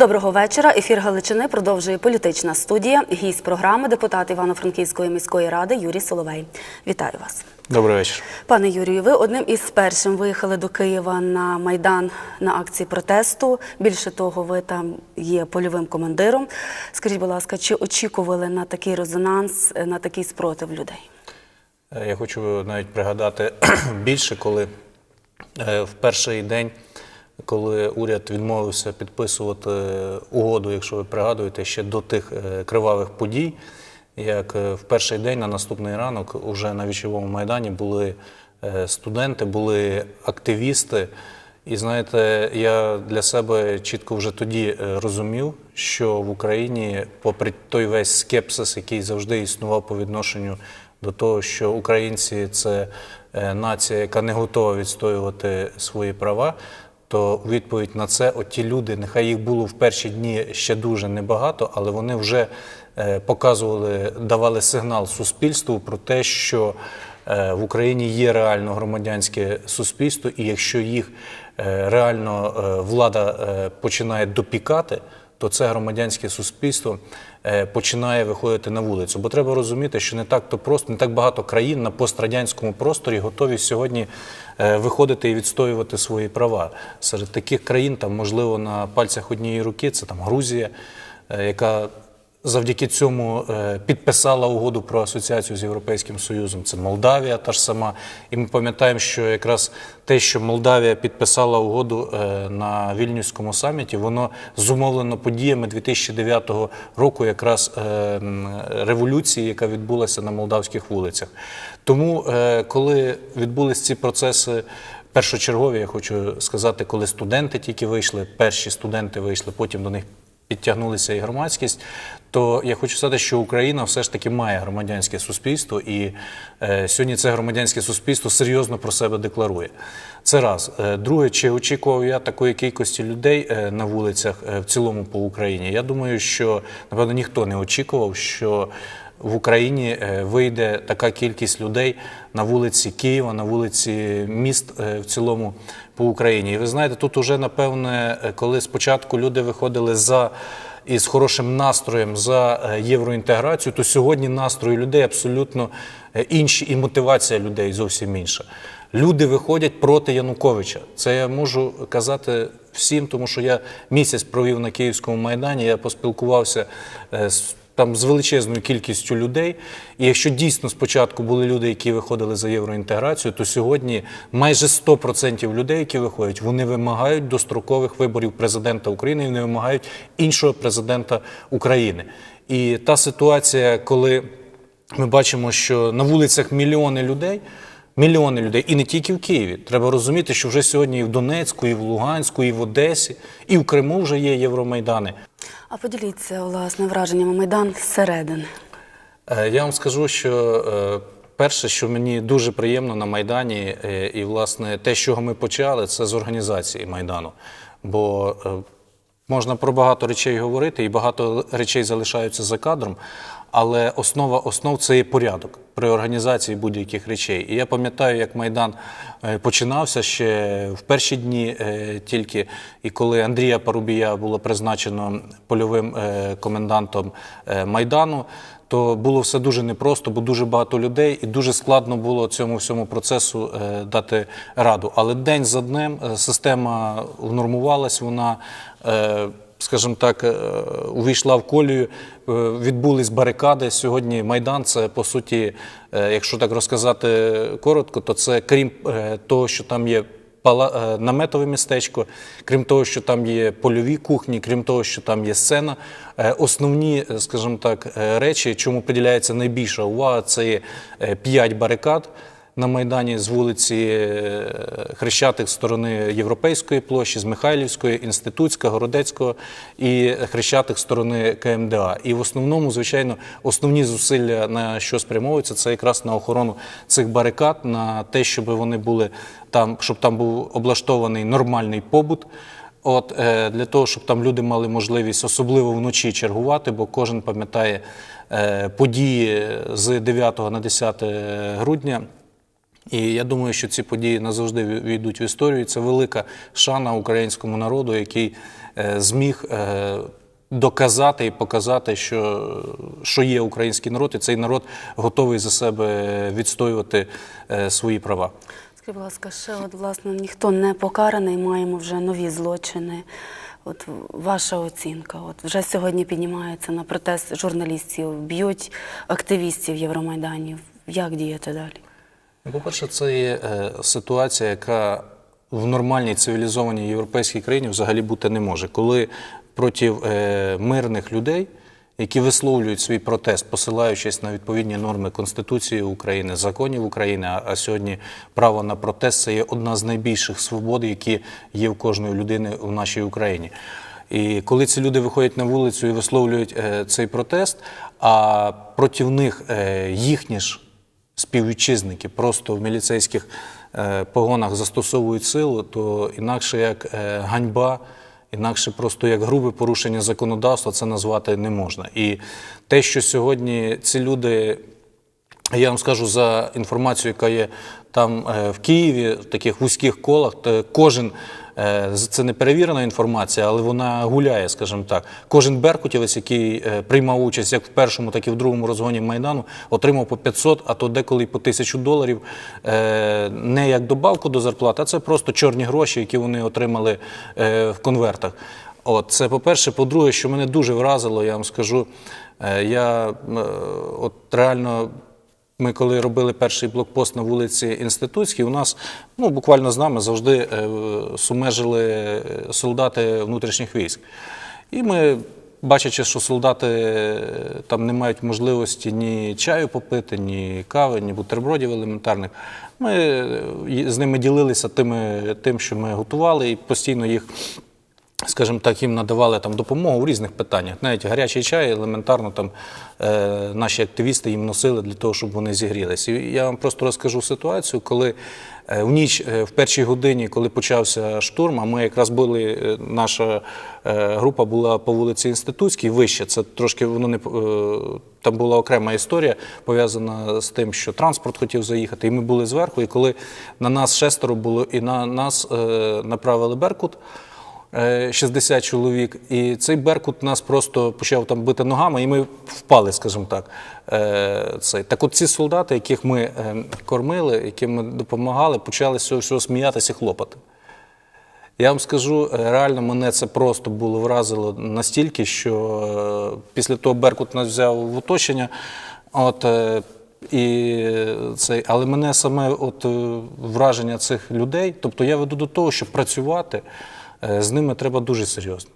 Доброго вечора. Ефір Галичини продовжує політична студія. Гість програми депутат Івано-Франківської міської ради Юрій Соловей. Вітаю вас. Добрий вечір. Пане Юрію, ви одним із першим виїхали до Києва на Майдан на акції протесту. Більше того, ви там є польовим командиром. Скажіть, будь ласка, чи очікували на такий резонанс, на такий спротив людей? Е, Я хочу навіть пригадати більше, коли е, в перший день, коли уряд відмовився підписувати угоду, якщо ви пригадуєте, ще до тих е, кривавих подій, як е, в перший день на наступний ранок уже на вічовому майдані були е, студенти, були активісти. І знаєте, я для себе чітко вже тоді розумів, що в Україні, попри той весь скепсис, який завжди існував по відношенню до того, що українці це нація, яка не готова відстоювати свої права, то відповідь на це от ті люди, нехай їх було в перші дні ще дуже небагато, але вони вже е, показували, давали сигнал суспільству про те, що е, в Україні є реально громадянське суспільство, і якщо їх е, реально влада починає допікати, то це громадянське суспільство е, починає виходити на вулицю. Бо треба розуміти, що не так то просто, не так багато країн на пострадянському просторі готові сьогодні е, виходити і відстоювати свої права. Серед таких країн, там, можливо, на пальцях однієї руки, це там Грузія, е, яка завдяки цьому е, підписала угоду про асоціацію з Європейським Союзом. Це Молдавія та ж сама. І ми пам'ятаємо, що якраз те, що Молдавія підписала угоду е, на Вільнюському саміті, воно зумовлено подіями 2009 року, якраз е, революції, яка відбулася на молдавських вулицях. Тому, коли відбулись ці процеси. Першочергові, я хочу сказати, коли студенти тільки вийшли, перші студенти вийшли, потім до них підтягнулися і громадськість, то я хочу сказати, що Україна все ж таки має громадянське суспільство, і е, сьогодні це громадянське суспільство серйозно про себе декларує. Це раз. Е, Друге, чи очікував я такої кількості людей е, на вулицях е, в цілому по Україні? Я думаю, що напевно ніхто не очікував, що в Україні вийде така кількість людей на вулиці Києва, на вулиці міст в цілому по Україні. І ви знаєте, тут уже напевне, коли спочатку люди виходили за із хорошим настроєм за е, євроінтеграцію, то сьогодні настрої людей абсолютно е, інші, і мотивація людей зовсім інша. Люди виходять проти Януковича. Це я можу казати всім, тому що я місяць провів на Київському майдані. Я поспілкувався е, з там з величезною кількістю людей. І якщо дійсно спочатку були люди, які виходили за євроінтеграцію, то сьогодні майже 100% людей, які виходять, вони вимагають дострокових виборів президента України і вони вимагають іншого президента України. І та ситуація, коли ми бачимо, що на вулицях мільйони людей. Мільйони людей, і не тільки в Києві. Треба розуміти, що вже сьогодні і в Донецьку, і в Луганську, і в Одесі, і в Криму вже є євромайдани. А поділіться власне враженнями Майдан зсередини. Е, Я вам скажу, що е, перше, що мені дуже приємно на Майдані, е, і власне те, з чого ми почали, це з організації Майдану. Бо можна про багато речей говорити, і багато речей залишаються за кадром. Але основа основ це є порядок при організації будь-яких речей. І я пам'ятаю, як Майдан е, починався ще в перші дні е, тільки, і коли Андрія Парубія було призначено польовим е, комендантом Майдану, то було все дуже непросто, бо дуже багато людей, і дуже складно було цьому всьому процесу дати раду. Але день за днем система внормувалась, вона. Скажімо так, е, увійшла в колію, е, відбулись барикади. Сьогодні Майдан це по суті, е, якщо так розказати коротко, то це крім того, що там є наметове містечко, крім того, що там є польові кухні, крім того, що там є сцена. Основні, скажімо так, речі, чому приділяється найбільша увага, це п'ять барикад на Майдані з вулиці е, Хрещатих сторони Європейської площі, з Михайлівської, Інститутська, Городецького і Хрещатих сторони КМДА. І в основному, звичайно, основні зусилля на що спрямовуються, це якраз на охорону цих барикад, на те, щоб вони були там, щоб там був облаштований нормальний побут. От е, для того, щоб там люди мали можливість, особливо вночі чергувати, бо кожен пам'ятає е, події з 9 на 10 грудня І я думаю, що ці події назавжди війдуть в історію. Це велика шана українському народу, який е, зміг е, доказати і показати, що, що є український народ, і цей народ готовий за себе відстоювати е, свої права. Скажіть, будь ласка, ще от власне ніхто не покараний, маємо вже нові злочини. От ваша оцінка. От вже сьогодні піднімається на протест журналістів, б'ють активістів Євромайданів. Як діяти далі? Ну, По-перше, це є е, ситуація, яка в нормальній цивілізованій європейській країні взагалі бути не може. Коли проти е, мирних людей, які висловлюють свій протест, посилаючись на відповідні норми Конституції України, законів України, а, сьогодні право на протест це є одна з найбільших свобод, які є в кожної людини в нашій Україні. І коли ці люди виходять на вулицю і висловлюють е, цей протест, а проти них їхні ж співвітчизники просто в міліцейських е, погонах застосовують силу, то інакше як е, ганьба, інакше просто як грубе порушення законодавства це назвати не можна. І те, що сьогодні ці люди я вам скажу за інформацію, яка є там е, в Києві, в таких вузьких колах, кожен це не перевірена інформація, але вона гуляє, скажімо так. Кожен беркутівець, який е, приймав участь як в першому, так і в другому розгоні майдану, отримав по 500, а то деколи по 1000 доларів е, не як добавку до зарплати, а це просто чорні гроші, які вони отримали е, в конвертах. От це по-перше. По-друге, що мене дуже вразило, я вам скажу. е, Я е, от реально. Ми коли робили перший блокпост на вулиці Інститутській, у нас ну, буквально з нами завжди е, сумежили солдати внутрішніх військ. І ми, бачачи, що солдати е, там не мають можливості ні чаю попити, ні кави, ні бутербродів елементарних, ми е, з ними ділилися тими, тим, що ми готували, і постійно їх скажімо так, їм надавали там допомогу в різних питаннях. Навіть гарячий чай елементарно там е, наші активісти їм носили для того, щоб вони зігрілися. Я вам просто розкажу ситуацію, коли е, в ніч, е, в першій годині, коли почався штурм, а ми якраз були, наша група була по вулиці Інститутській, вище. Це трошки воно не е, там була окрема історія пов'язана з тим, що транспорт хотів заїхати, і ми були зверху. І коли на нас шестеро було, і на нас направили Беркут. Е, 60 чоловік, і цей Беркут нас просто почав там бити ногами, і ми впали, скажімо так. Е, Цей. Так от ці солдати, яких ми е, кормили, яким ми допомагали, почали всього сміятися і хлопати. Я вам скажу, е, реально мене це просто було вразило настільки, що е, після того Беркут нас взяв в оточення. От, е, і цей, але мене саме от, е, враження цих людей, тобто я веду до того, що працювати е, з ними треба дуже серйозно.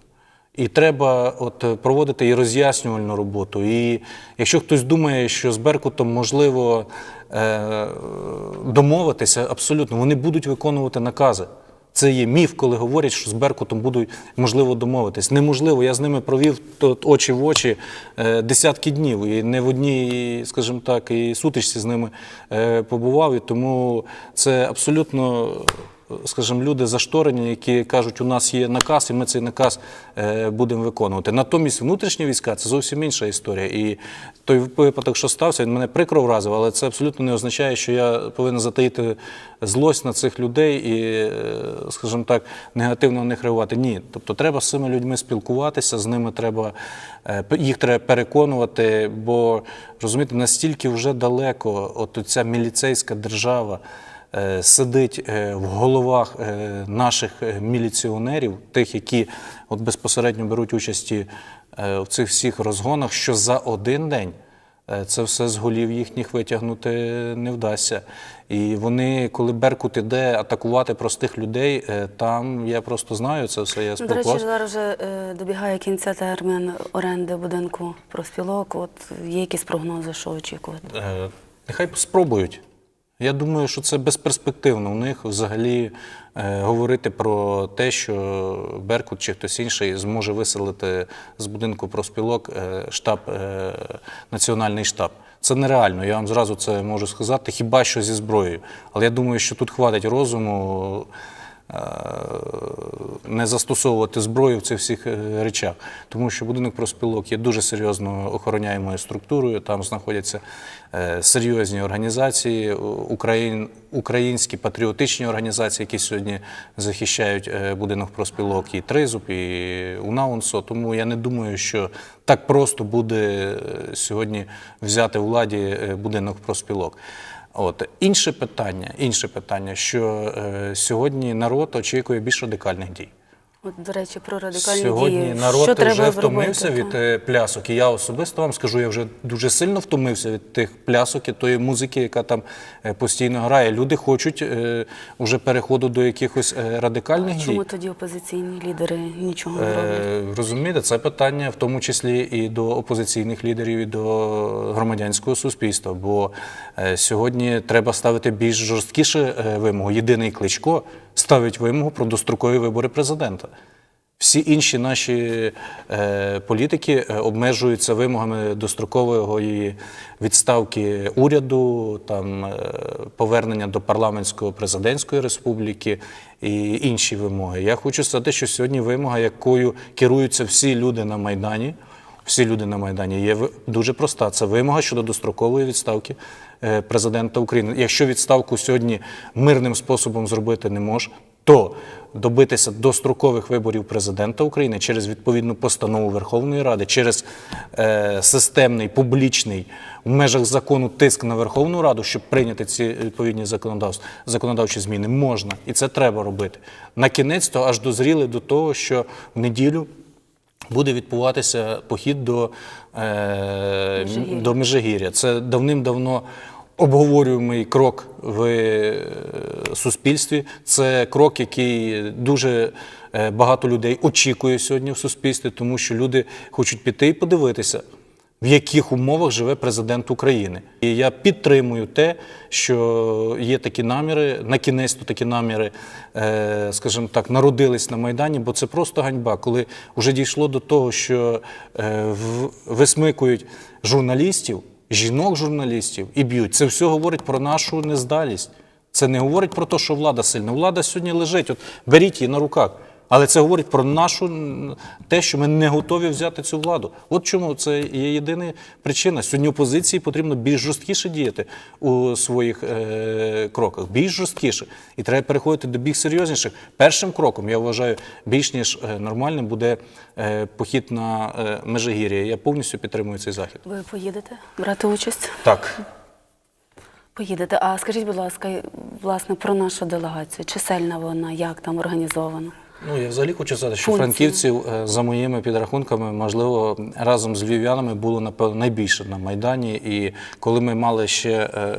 І треба от, е, проводити і роз'яснювальну роботу. І якщо хтось думає, що з Беркутом можливо е, домовитися, абсолютно, вони будуть виконувати накази. Це є міф, коли говорять, що з Беркутом будуть можливо домовитись. Неможливо. Я з ними провів тут очі в очі е, десятки днів, і не в одній, скажімо так, і сутичці з ними е, побував. І тому це абсолютно, скажімо, люди зашторені, які кажуть, у нас є наказ, і ми цей наказ е, будемо виконувати. Натомість внутрішні війська це зовсім інша історія. І той випадок, що стався, він мене прикро вразив, але це абсолютно не означає, що я повинен затаїти злость на цих людей і, е, скажімо так, негативно на них реагувати. Ні. Тобто треба з цими людьми спілкуватися, з ними треба е, їх треба переконувати, бо розумієте, настільки вже далеко от ця міліцейська держава. Е, Сидить е, в головах е, наших міліціонерів, тих, які от безпосередньо беруть участі е, в цих всіх розгонах, що за один день це все з голів їхніх витягнути не вдасться. І вони, коли Беркут іде атакувати простих людей, там я просто знаю це все. Я Ну, До речі, зараз вже добігає кінця термін оренди будинку профспілок. От є якісь прогнози, що очікувати? Нехай спробують. Я думаю, що це безперспективно у них взагалі е, говорити про те, що Беркут чи хтось інший зможе виселити з будинку профспілок е, штаб, е, національний штаб. Це нереально, я вам зразу це можу сказати, хіба що зі зброєю. Але я думаю, що тут хватить розуму не застосовувати зброю в цих всіх е, речах, тому що будинок профспілок є дуже серйозно охороняємою структурою. Там знаходяться е, серйозні організації, Україн, українські патріотичні організації, які сьогодні захищають е, будинок профспілок, і Тризуб, і УНАУНСО. Тому я не думаю, що так просто буде е, сьогодні взяти владі е, будинок профспілок. От інше питання, інше питання, що е, сьогодні народ очікує більш радикальних дій. От, до речі, про радикальні Сьогодні дії. народ що вже втомився від Так. е, плясок. І я особисто вам скажу, я вже дуже сильно втомився від тих плясок і тої музики, яка там е, постійно грає. Люди хочуть е, уже переходу до якихось е, радикальних дій. Чому тоді опозиційні лідери нічого не роблять? Е, Розумієте, це питання в тому числі і до опозиційних лідерів, і до громадянського суспільства. Бо е, сьогодні треба ставити більш жорсткіше вимогу. Єдиний кличко ставить вимогу про дострокові вибори президента. Всі інші наші е, політики е, обмежуються вимогами дострокової відставки уряду, там, е, повернення до парламентської президентської республіки і інші вимоги. Я хочу сказати, що сьогодні вимога, якою керуються всі люди на Майдані, всі люди на Майдані, є дуже проста. Це вимога щодо дострокової відставки президента України. Якщо відставку сьогодні мирним способом зробити не може, то добитися дострокових виборів президента України через відповідну постанову Верховної Ради, через е, системний публічний в межах закону тиск на Верховну Раду, щоб прийняти ці відповідні законодавчі зміни, можна, і це треба робити. На кінець то аж дозріли до того, що в неділю буде відбуватися похід до, е, Межигір'я. до Межигір'я. Це давним-давно обговорюємий крок в е, суспільстві. Це крок, який дуже е, багато людей очікує сьогодні в суспільстві, тому що люди хочуть піти і подивитися. В яких умовах живе президент України, і я підтримую те, що є такі наміри, на кінець то такі наміри, е, скажімо так, народились на майдані, бо це просто ганьба, коли вже дійшло до того, що е, висмикують журналістів, жінок-журналістів і б'ють. Це все говорить про нашу нездалість. Це не говорить про те, що влада сильна. Влада сьогодні лежить. От беріть її на руках. Але це говорить про нашу те, що ми не готові взяти цю владу. От чому це є єдина причина. Сьогодні опозиції потрібно більш жорсткіше діяти у своїх е, кроках, більш жорсткіше. І треба переходити до більш серйозніших. Першим кроком, я вважаю, більш ніж е, нормальним буде е, похід на е, Межигір'я. Я повністю підтримую цей захід. Ви поїдете брати участь? Так. Поїдете. А скажіть, будь ласка, власне, про нашу делегацію. Чисельна вона, як там організована? Ну, я взагалі хочу сказати, що Функції. франківців, е, за моїми підрахунками, можливо, разом з львів'янами було напевно найбільше на Майдані. І коли ми мали ще е,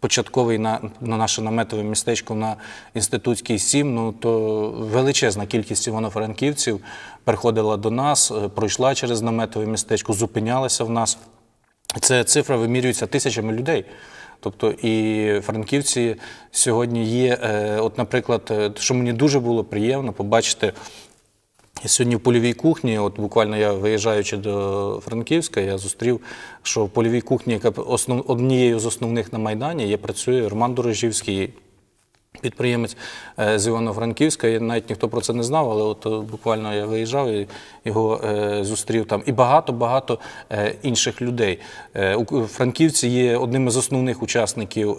початковий на, на наше наметове містечко на інститутській 7, ну то величезна кількість івано-франківців приходила до нас, е, пройшла через наметове містечко, зупинялася в нас. Це цифра вимірюється тисячами людей. Тобто і франківці сьогодні є. е, От, наприклад, е, що мені дуже було приємно побачити. Сьогодні в польовій кухні, от буквально я виїжджаючи до Франківська, я зустрів, що в польовій кухні, яка основ, однією з основних на Майдані, є працює Роман Дорожівський, підприємець е, з Івано-Франківська. І навіть ніхто про це не знав, але от е, буквально я виїжджав і його е, зустрів там. І багато-багато інших людей. Франківці є одним із основних учасників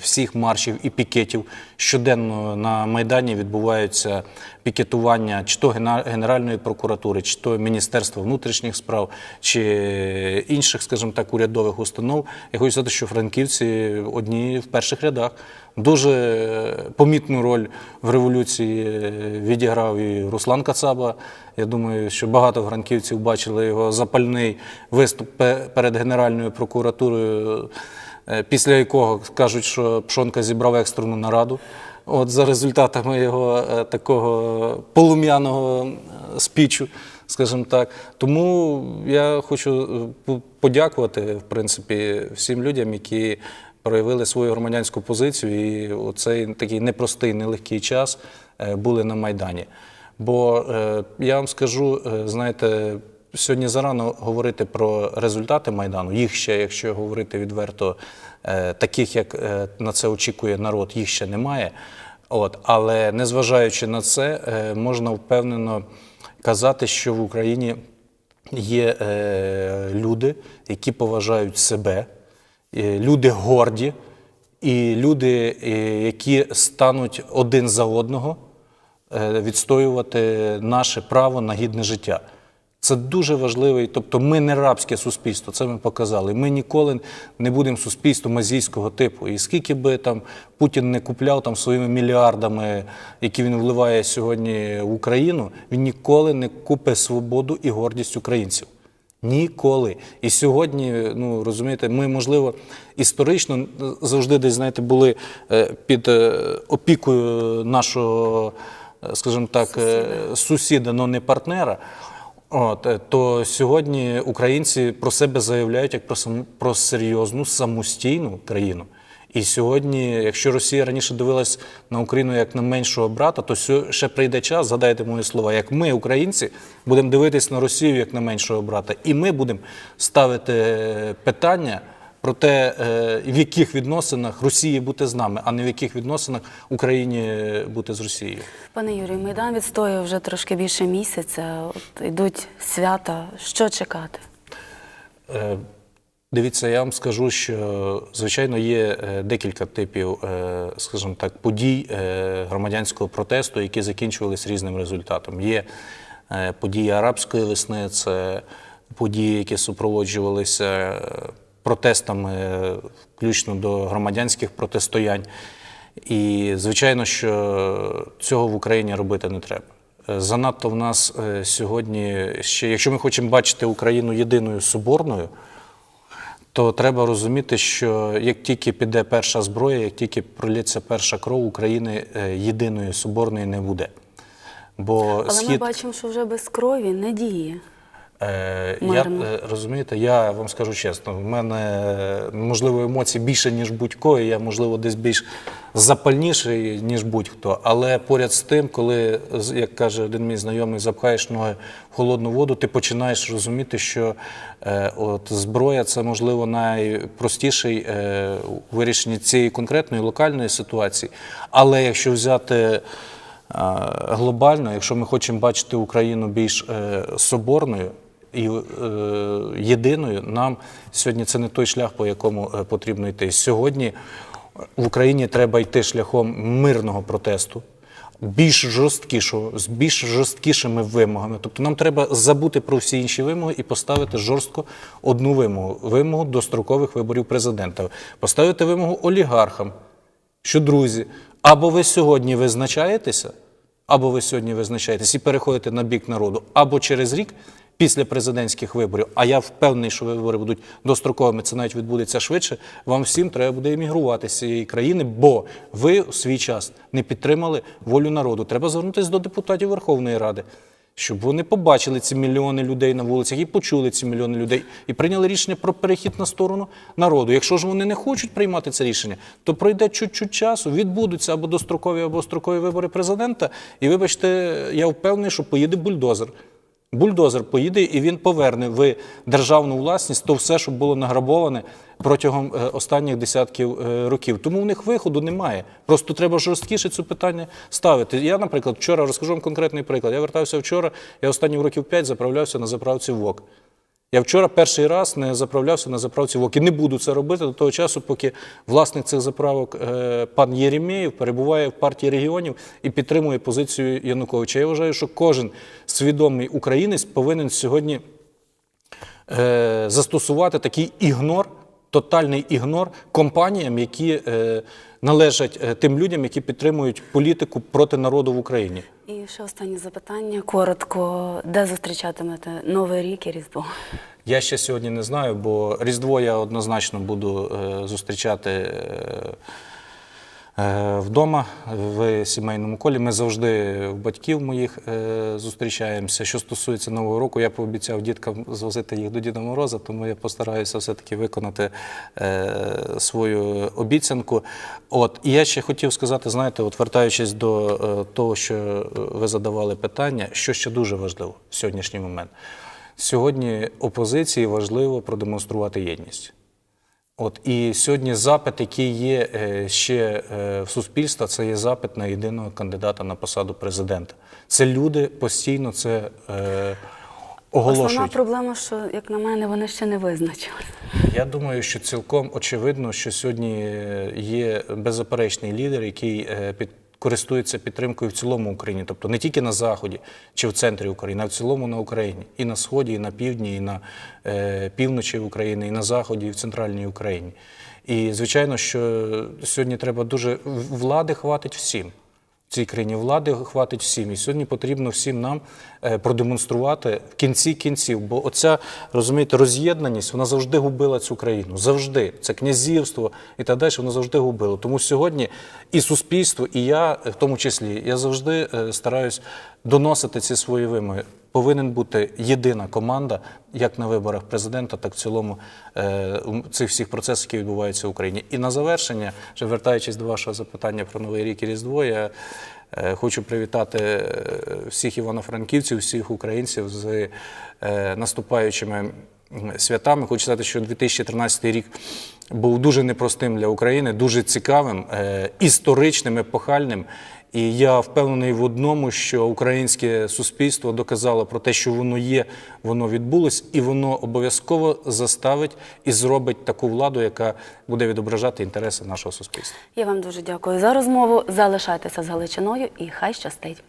всіх маршів і пікетів. Щоденно на Майдані відбуваються пікетування чи то Генеральної прокуратури, чи то Міністерства внутрішніх справ, чи інших, скажімо так, урядових установ. Я хочу сказати, що франківці одні в перших рядах. Дуже помітну роль в революції відіграв і Руслан Кацаба. Я думаю, що багато франківців бачили його запальний виступ перед Генеральною прокуратурою, е, після якого кажуть, що Пшонка зібрав екстрену нараду. От за результатами його е, такого полум'яного е, спічу, скажімо так. Тому я хочу подякувати, в принципі, всім людям, які проявили свою громадянську позицію і у цей такий непростий, нелегкий час е, були на Майдані. Бо е, я вам скажу, е, знаєте, сьогодні зарано говорити про результати Майдану. Їх ще, якщо говорити відверто, таких, як на це очікує народ, їх ще немає. От, але незважаючи на це, можна впевнено казати, що в Україні є люди, які поважають себе, люди горді, і люди, е, які стануть один за одного е, відстоювати наше право на гідне життя. Це дуже важливий, тобто ми не рабське суспільство, це ми показали. Ми ніколи не будемо суспільством азійського типу. І скільки би там Путін не купляв там своїми мільярдами, які він вливає сьогодні в Україну, він ніколи не купить свободу і гордість українців. Ніколи. І сьогодні, ну розумієте, ми, можливо, історично завжди десь, знаєте, були е, під е, опікою нашого, е, скажімо так, е, сусіда, але не партнера. От, то сьогодні українці про себе заявляють як про, саму- про серйозну самостійну країну. І сьогодні, якщо Росія раніше дивилась на Україну як на меншого брата, то ще прийде час, згадайте мої слова, як ми, українці, будемо дивитись на Росію як на меншого брата, і ми будемо ставити е, питання про те, е, в яких відносинах Росії бути з нами, а не в яких відносинах Україні бути з Росією. Пане Юрію, Майдан відстоює вже трошки більше місяця. От йдуть свята. Що чекати? Дивіться, я вам скажу, що звичайно є е, декілька типів, е, скажімо так, подій е, громадянського протесту, які закінчувалися різним результатом. Є події арабської весни, це події, які супроводжувалися протестами, включно до громадянських протистоянь. І звичайно, що цього в Україні робити не треба. Занадто в нас сьогодні ще, якщо ми хочемо бачити Україну єдиною соборною, то треба розуміти, що як тільки піде перша зброя, як тільки пролється перша кров, України е, єдиної соборної не буде. Бо Але ми бачимо, що вже без крові не діє. Е, я, е, розумієте, я вам скажу чесно, в мене е, можливо емоцій більше, ніж будь-кого, і я, можливо, десь більш запальніший, ніж будь-хто. Але поряд з тим, коли, як каже один мій знайомий, запхаєш ноги в холодну воду, ти починаєш розуміти, що е, от, зброя це можливо найпростіший е, у вирішенні цієї конкретної локальної ситуації. Але якщо взяти глобально, якщо ми хочемо бачити Україну більш е, соборною і е, єдиною, нам сьогодні це не той шлях, по якому е, потрібно йти. Сьогодні в Україні треба йти шляхом мирного протесту. Більш жорсткішого, з більш жорсткішими вимогами. Тобто нам треба забути про всі інші вимоги і поставити жорстко одну вимогу вимогу дострокових виборів президента. Поставити вимогу олігархам, що друзі, або ви сьогодні визначаєтеся, або ви сьогодні визначаєтесь і переходите на бік народу, або через рік після президентських виборів, а я впевнений, що вибори будуть достроковими, це навіть відбудеться швидше. Вам всім треба буде емігрувати з цієї країни, бо ви в свій час не підтримали волю народу. Треба звернутися до депутатів Верховної Ради. Щоб вони побачили ці мільйони людей на вулицях і почули ці мільйони людей, і прийняли рішення про перехід на сторону народу. Якщо ж вони не хочуть приймати це рішення, то пройде чуть-чуть часу, відбудуться або дострокові, або строкові вибори президента. І вибачте, я впевнений, що поїде бульдозер. Бульдозер поїде і він поверне в державну власність то все, що було награбоване протягом е, останніх десятків е, років. Тому в них виходу немає. Просто треба жорсткіше це питання ставити. Я, наприклад, вчора розкажу вам конкретний приклад. Я вертався вчора, я останні років п'ять заправлявся на заправці ВОК. Я вчора перший раз не заправлявся на заправці ВОК і не буду це робити до того часу, поки власник цих заправок е, пан Єремєєв перебуває в партії регіонів і підтримує позицію Януковича. Я вважаю, що кожен свідомий українець повинен сьогодні е, застосувати такий ігнор, тотальний ігнор компаніям, які е, належать е, тим людям, які підтримують політику проти народу в Україні. І ще останнє запитання. Коротко, де зустрічатимете Новий рік і Різдво? Я ще сьогодні не знаю, бо Різдво я однозначно буду е, зустрічати е, вдома в сімейному колі. Ми завжди в батьків моїх е, зустрічаємося. Що стосується Нового року, я пообіцяв діткам звозити їх до Діда Мороза, тому я постараюся все-таки виконати е, свою обіцянку. От і я ще хотів сказати, знаєте, от вертаючись до е, того, що е, ви задавали питання, що ще дуже важливо в сьогоднішній момент. Сьогодні опозиції важливо продемонструвати єдність. От і сьогодні запит, який є е, ще е, в суспільства, це є запит на єдиного кандидата на посаду президента. Це люди постійно це е, Основна проблема, що, як на мене, вони ще не визначили. Я думаю, що цілком очевидно, що сьогодні е, є беззаперечний лідер, який під. Користується підтримкою в цілому Україні, тобто не тільки на заході чи в центрі України, а в цілому на Україні, і на сході, і на півдні, і на е, півночі України, і на заході, і в центральній Україні. І звичайно, що сьогодні треба дуже влади хватить всім. Цій країні влади хватить всім. І сьогодні потрібно всім нам е, продемонструвати в кінці кінців. Бо оця, розумієте, роз'єднаність, вона завжди губила цю країну. Завжди. Це князівство і так далі, воно завжди губило. Тому сьогодні і суспільство, і я, в тому числі, я завжди е, стараюсь доносити ці свої вимоги. Повинен бути єдина команда, як на виборах президента, так в цілому е, цих всіх процесів, які відбуваються в Україні. І на завершення, вже вертаючись до вашого запитання про Новий рік і Різдво, я е, хочу привітати е, всіх івано-франківців, всіх українців з наступаючими святами. Хочу сказати, що 2013 рік був дуже непростим для України, дуже цікавим, історичним, епохальним. І я впевнений в одному, що українське суспільство доказало про те, що воно є, воно відбулось, і воно обов'язково заставить і зробить таку владу, яка буде відображати інтереси нашого суспільства. Я вам дуже дякую за розмову. Залишайтеся з Галичиною і хай щастить.